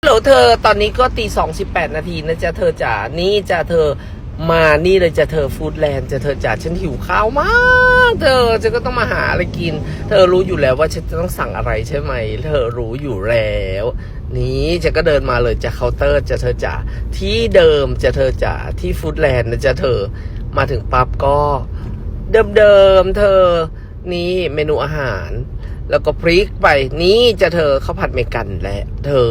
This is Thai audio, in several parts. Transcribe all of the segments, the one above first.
ฮัลโหลเธอตอนนี้ก็ตีสองสิบแปดนาทีนะจ๊ะเธอจ๋านี่จ้ะเธอมานี่เลยจ้ะเธอฟู้ดแลนด์จ้ะเธอจ๋าฉันหิวข้าวมากเธอฉันก็ต้องมาหาอะไรกิน เธอรู้อยู่แล้วว่าฉันจะต้องสั่งอะไรใช่ไหม เธอรู้อยู่แล้ว นี่ฉันก็เดินมาเลยจาเคาน์เตอร์จ้ะเธอจ๋าที่เดิมจ้ะเธอจ๋าที่ฟู้ดแลนด์นะจะเธอมาถึงปั๊บก็เดิมๆเธอ นี่เมนูอาหาร แล้วก็พริกไป นี่จะเธอข้าวผัดเมกันแหละเธอ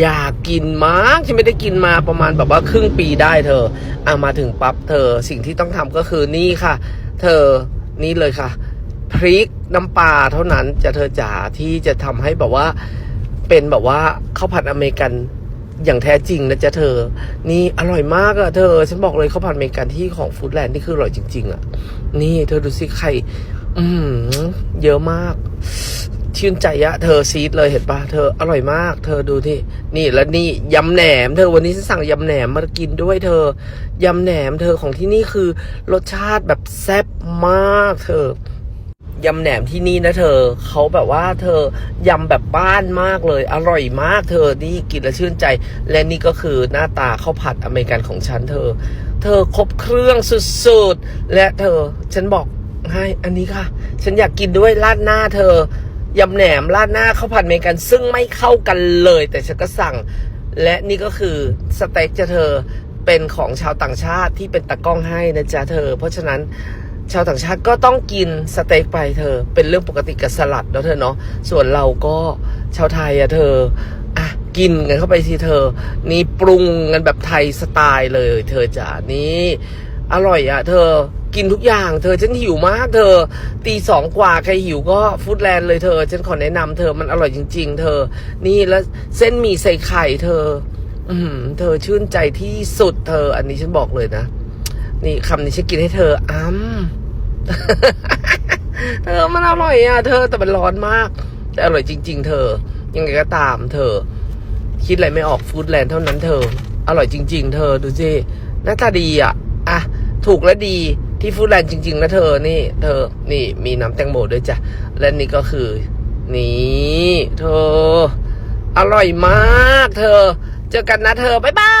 อยากกินมากฉันไม่ได้กินมาประมาณแบบว่าครึ่งปีได้เธออะมาถึงปั๊บเธอสิ่งที่ต้องทำก็คือนี่ค่ะ เธอนี่เลยค่ะ พริกน้ำปลาเท่านั้นจะเธอจ๋าที่จะทำให้แบบว่าเป็นแบบว่าข้าวผัดอเมริกัน อย่างแท้จริงนะจ๊ะเธอ นี่อร่อยมากอะเธอ ฉันบอกเลยข้าวผัดเมกันที่ของฟู้ดแลนด์นี่คืออร่อยจริง ๆอะนี่เธอดูสิไข่อืมเยอะมาก ชื่นใจอะเธอซีดเลยเห็นปะเธออร่อยมาก เธอดูที่นี่แล้วนี่ยำแหนม เธอวันนี้ฉันสั่งยำแหนมมากินด้วยเธอยำแหนม เธอของที่นี่คือรสชาติแบบแซ่บมาก เธอ ยำแหนมที่นี่นะเธอ เขาแบบว่าเธอยำแบบบ้านมากเลย อร่อยมากเธอ นี่กินแล้วชื่นใจ และนี่ก็คือหน้าตาข้าวผัดอเมริกันของฉันเธอ เธอครบเครื่องสุดๆ และเธอ ฉันบอกให้อันนี้ค่ะ ฉันอยากกินด้วยราดหน้าเธอยำแหนมราดหน้าข้าวผัดอเมริกัน ซึ่งไม่เข้ากันเลย แต่ฉันก็สั่ง และนี่ก็คือสเต็กจะเธอเป็นของชาวต่างชาติที่เป็นตากล้องให้นะจ๊ะเธอ เพราะฉะนั้น ชาวต่างชาติก็ต้องกินสเต็กไปเธอ เป็นเรื่องปกติกับสลัดเนาะเธอเนาะส่วนเราก็ชาวไทยอะเธออะกินกันเข้าไปสิเธอ นี่ปรุงกันแบบไทยสไตล์เลย เธอจ๋านี่อร่อยอะเธอกินทุกอย่าง เธอฉันหิวมาก เธอ ตีสองกว่าใครหิวก็ฟู้ดแลนด์เลยเธอ ฉันขอแนะนำเธอมันอร่อยจริง ๆ เธอ นี่แล้วเส้นหมี่ใส่ไข่เธอ อืมเธอชื่นใจที่สุดเธอ อันนี้ฉันบอกเลยนะ นี่คำนี้ฉันกินให้เธออ้ำเธอมันอร่อยอะ เธอแต่มันร้อนมาก แต่อร่อยจริง ๆ เธอ ยังไงก็ตามเธอ คิดอะไรไม่ออกฟู้ดแลนด์เท่านั้นเธอ อร่อยจริง ๆ เธอดูสิหน้าตาดีอะอะถูกและดีที่ฟู้ดแลนด์จริง ๆ นะเธอนี่ เธอนี่มีน้ำแตงโมด้วยจ้ะและนี่ก็คือ นี่เธอ อร่อยมาก เธอ เจอกันนะเธอบ๊ายบา